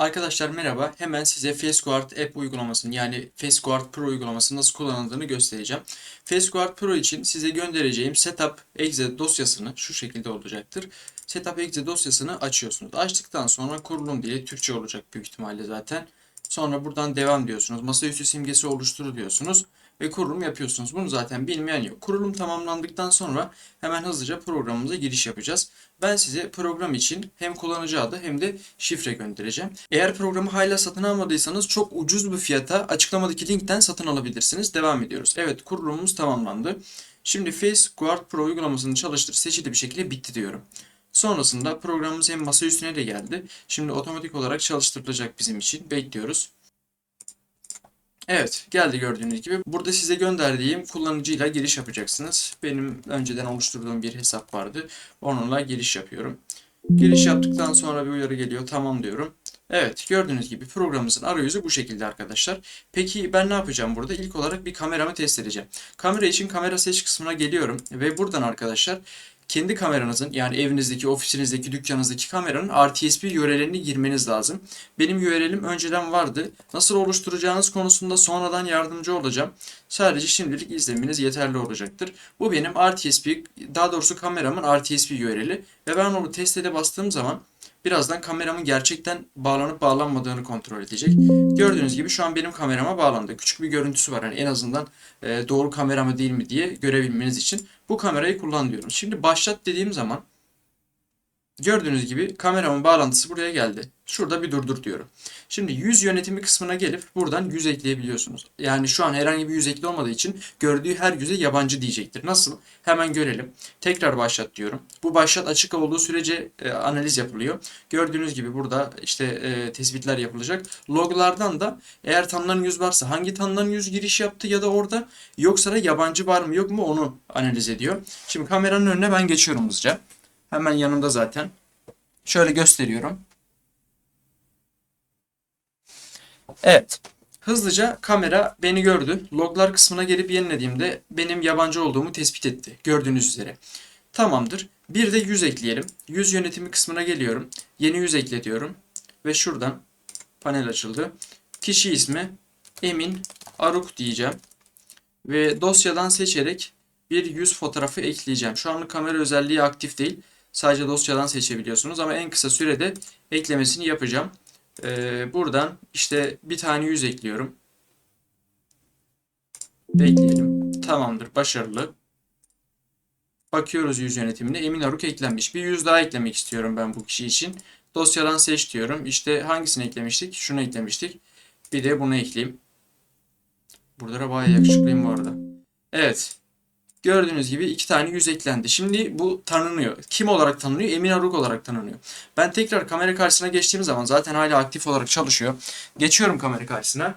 Arkadaşlar merhaba. Hemen size FaceGuard App uygulamasını yani FaceGuard Pro uygulamasını nasıl kullanıldığını göstereceğim. FaceGuard Pro için size göndereceğim Setup Exe dosyasını şu şekilde olacaktır. Setup Exe dosyasını açıyorsunuz. Açtıktan sonra kurulum dili Türkçe olacak büyük ihtimalle zaten. Sonra buradan devam diyorsunuz. Masaüstü simgesi oluştur diyorsunuz ve kurulum yapıyorsunuz. Bunu zaten bilmeyen yok. Kurulum tamamlandıktan sonra hemen hızlıca programımıza giriş yapacağız. Ben size program için hem kullanıcı adı hem de şifre göndereceğim. Eğer programı hala satın almadıysanız çok ucuz bir fiyata açıklamadaki linkten satın alabilirsiniz. Devam ediyoruz. Evet kurulumumuz tamamlandı. Şimdi Face Guard Pro uygulamasını çalıştır seçili bir şekilde bitti diyorum. Sonrasında programımız hem masa üstüne de geldi. Şimdi otomatik olarak çalıştırılacak bizim için. Bekliyoruz. Evet, geldi gördüğünüz gibi. Burada size gönderdiğim kullanıcıyla giriş yapacaksınız. Benim önceden oluşturduğum bir hesap vardı. Onunla giriş yapıyorum. Giriş yaptıktan sonra bir uyarı geliyor. Tamam diyorum. Evet, gördüğünüz gibi programımızın arayüzü bu şekilde arkadaşlar. Peki ben ne yapacağım burada? İlk olarak bir kameramı test edeceğim. Kamera için kamera seç kısmına geliyorum ve buradan arkadaşlar kendi kameranızın yani evinizdeki, ofisinizdeki, dükkanınızdaki kameranın RTSP URL'ini girmeniz lazım. Benim URL'im önceden vardı. Nasıl oluşturacağınız konusunda sonradan yardımcı olacağım. Sadece şimdilik izlemeniz yeterli olacaktır. Bu benim RTSP, daha doğrusu kameramın RTSP URL'i ve ben onu test bastığım zaman birazdan kameramın gerçekten bağlanıp bağlanmadığını kontrol edecek. Gördüğünüz gibi şu an benim kamerama bağlandı. Küçük bir görüntüsü var. Yani en azından e, doğru kamera mı değil mi diye görebilmeniz için bu kamerayı kullan diyorum. Şimdi başlat dediğim zaman gördüğünüz gibi kameramın bağlantısı buraya geldi. Şurada bir durdur diyorum. Şimdi yüz yönetimi kısmına gelip buradan yüz ekleyebiliyorsunuz. Yani şu an herhangi bir yüz ekli olmadığı için gördüğü her yüze yabancı diyecektir. Nasıl? Hemen görelim. Tekrar başlat diyorum. Bu başlat açık olduğu sürece e, analiz yapılıyor. Gördüğünüz gibi burada işte e, tespitler yapılacak. Loglardan da eğer tanınan yüz varsa hangi tanınan yüz giriş yaptı ya da orada yoksa da yabancı var mı yok mu onu analiz ediyor. Şimdi kameranın önüne ben geçiyorum hızlıca. Hemen yanımda zaten. Şöyle gösteriyorum. Evet. Hızlıca kamera beni gördü. Loglar kısmına gelip yenilediğimde benim yabancı olduğumu tespit etti. Gördüğünüz üzere. Tamamdır. Bir de yüz ekleyelim. Yüz yönetimi kısmına geliyorum. Yeni yüz ekle diyorum. Ve şuradan panel açıldı. Kişi ismi Emin Aruk diyeceğim. Ve dosyadan seçerek bir yüz fotoğrafı ekleyeceğim. Şu anlık kamera özelliği aktif değil. Sadece dosyadan seçebiliyorsunuz ama en kısa sürede eklemesini yapacağım. Ee, buradan işte bir tane yüz ekliyorum. Bekleyelim. Tamamdır. Başarılı. Bakıyoruz yüz yönetimine. Emin Aruk eklenmiş. Bir yüz daha eklemek istiyorum ben bu kişi için. Dosyadan seç diyorum. İşte hangisini eklemiştik? Şunu eklemiştik. Bir de bunu ekleyeyim. Burada da bayağı yakışıklıyım bu arada. Evet. Gördüğünüz gibi iki tane yüz eklendi. Şimdi bu tanınıyor. Kim olarak tanınıyor? Emin Aruk olarak tanınıyor. Ben tekrar kamera karşısına geçtiğim zaman zaten hala aktif olarak çalışıyor. Geçiyorum kamera karşısına.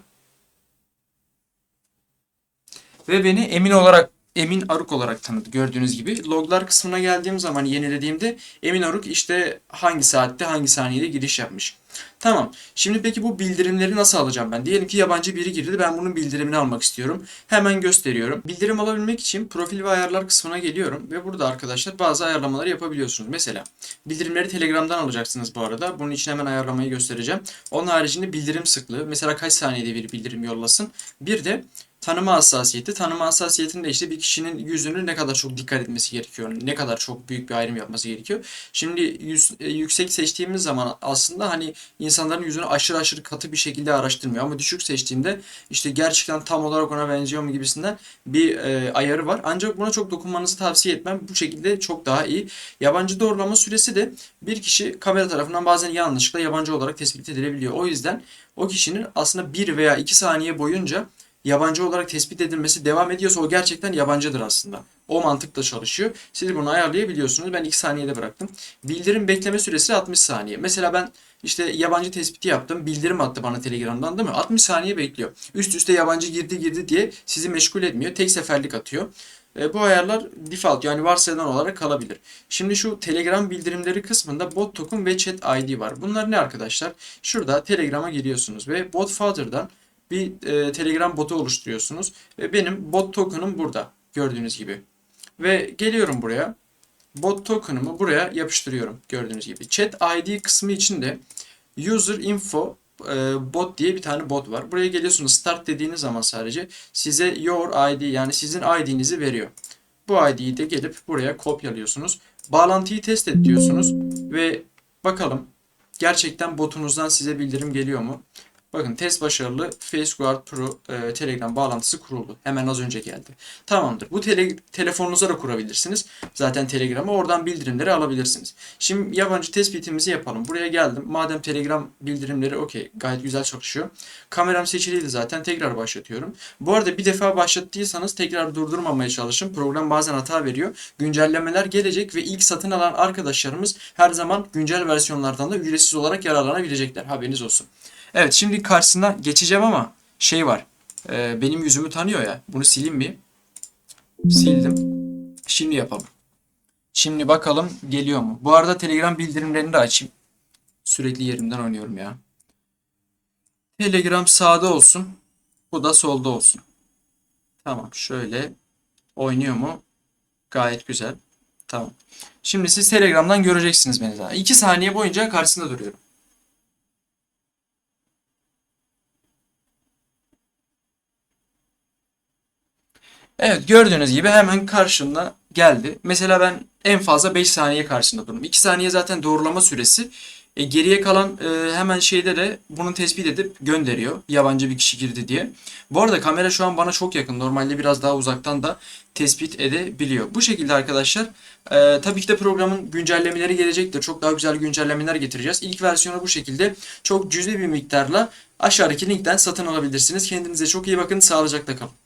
Ve beni Emin olarak Emin Aruk olarak tanıdı gördüğünüz gibi. Loglar kısmına geldiğim zaman yenilediğimde Emin Aruk işte hangi saatte hangi saniyede giriş yapmış. Tamam. Şimdi peki bu bildirimleri nasıl alacağım ben? Diyelim ki yabancı biri girdi. Ben bunun bildirimini almak istiyorum. Hemen gösteriyorum. Bildirim alabilmek için profil ve ayarlar kısmına geliyorum. Ve burada arkadaşlar bazı ayarlamaları yapabiliyorsunuz. Mesela bildirimleri Telegram'dan alacaksınız bu arada. Bunun için hemen ayarlamayı göstereceğim. Onun haricinde bildirim sıklığı. Mesela kaç saniyede bir bildirim yollasın. Bir de tanıma hassasiyeti. Tanıma hassasiyetinde işte bir kişinin yüzünü ne kadar çok dikkat etmesi gerekiyor. Ne kadar çok büyük bir ayrım yapması gerekiyor. Şimdi yüz, e, yüksek seçtiğimiz zaman aslında hani insanların yüzünü aşırı aşırı katı bir şekilde araştırmıyor. Ama düşük seçtiğimde işte gerçekten tam olarak ona benziyor mu gibisinden bir e, ayarı var. Ancak buna çok dokunmanızı tavsiye etmem. Bu şekilde çok daha iyi. Yabancı doğrulama süresi de bir kişi kamera tarafından bazen yanlışlıkla yabancı olarak tespit edilebiliyor. O yüzden o kişinin aslında 1 veya 2 saniye boyunca yabancı olarak tespit edilmesi devam ediyorsa o gerçekten yabancıdır aslında. O mantıkla çalışıyor. Siz bunu ayarlayabiliyorsunuz. Ben 2 saniyede bıraktım. Bildirim bekleme süresi 60 saniye. Mesela ben işte yabancı tespiti yaptım. Bildirim attı bana Telegram'dan değil mi? 60 saniye bekliyor. Üst üste yabancı girdi girdi diye sizi meşgul etmiyor. Tek seferlik atıyor. E, bu ayarlar default yani varsayılan olarak kalabilir. Şimdi şu Telegram bildirimleri kısmında bot token ve chat ID var. Bunlar ne arkadaşlar? Şurada Telegram'a giriyorsunuz ve bot folder'dan bir e, Telegram botu oluşturuyorsunuz. Ve benim bot token'ım burada gördüğünüz gibi. Ve geliyorum buraya. Bot token'ımı buraya yapıştırıyorum gördüğünüz gibi. Chat ID kısmı için de User Info e, bot diye bir tane bot var. Buraya geliyorsunuz start dediğiniz zaman sadece size your ID yani sizin ID'nizi veriyor. Bu ID'yi de gelip buraya kopyalıyorsunuz. Bağlantıyı test et diyorsunuz ve bakalım gerçekten botunuzdan size bildirim geliyor mu? Bakın test başarılı FaceGuard Pro e, Telegram bağlantısı kuruldu. Hemen az önce geldi. Tamamdır. Bu tele, telefonunuza da kurabilirsiniz. Zaten Telegram'ı oradan bildirimleri alabilirsiniz. Şimdi yabancı tespitimizi yapalım. Buraya geldim. Madem Telegram bildirimleri okey gayet güzel çalışıyor. Kameram seçiliydi zaten. Tekrar başlatıyorum. Bu arada bir defa başlattıysanız tekrar durdurmamaya çalışın. Program bazen hata veriyor. Güncellemeler gelecek ve ilk satın alan arkadaşlarımız her zaman güncel versiyonlardan da ücretsiz olarak yararlanabilecekler. Haberiniz olsun. Evet şimdi karşısına geçeceğim ama şey var. Ee, benim yüzümü tanıyor ya. Bunu sileyim mi? Sildim. Şimdi yapalım. Şimdi bakalım geliyor mu? Bu arada Telegram bildirimlerini de açayım. Sürekli yerimden oynuyorum ya. Telegram sağda olsun. Bu da solda olsun. Tamam şöyle oynuyor mu? Gayet güzel. Tamam. Şimdi siz Telegram'dan göreceksiniz beni daha. 2 saniye boyunca karşısında duruyorum. Evet gördüğünüz gibi hemen karşımda geldi. Mesela ben en fazla 5 saniye karşısında durdum. 2 saniye zaten doğrulama süresi. E, geriye kalan e, hemen şeyde de bunu tespit edip gönderiyor. Yabancı bir kişi girdi diye. Bu arada kamera şu an bana çok yakın. Normalde biraz daha uzaktan da tespit edebiliyor. Bu şekilde arkadaşlar. E, tabii ki de programın güncellemeleri gelecektir. Çok daha güzel güncellemeler getireceğiz. İlk versiyonu bu şekilde çok cüzi bir miktarla aşağıdaki linkten satın alabilirsiniz. Kendinize çok iyi bakın. Sağlıcakla kalın.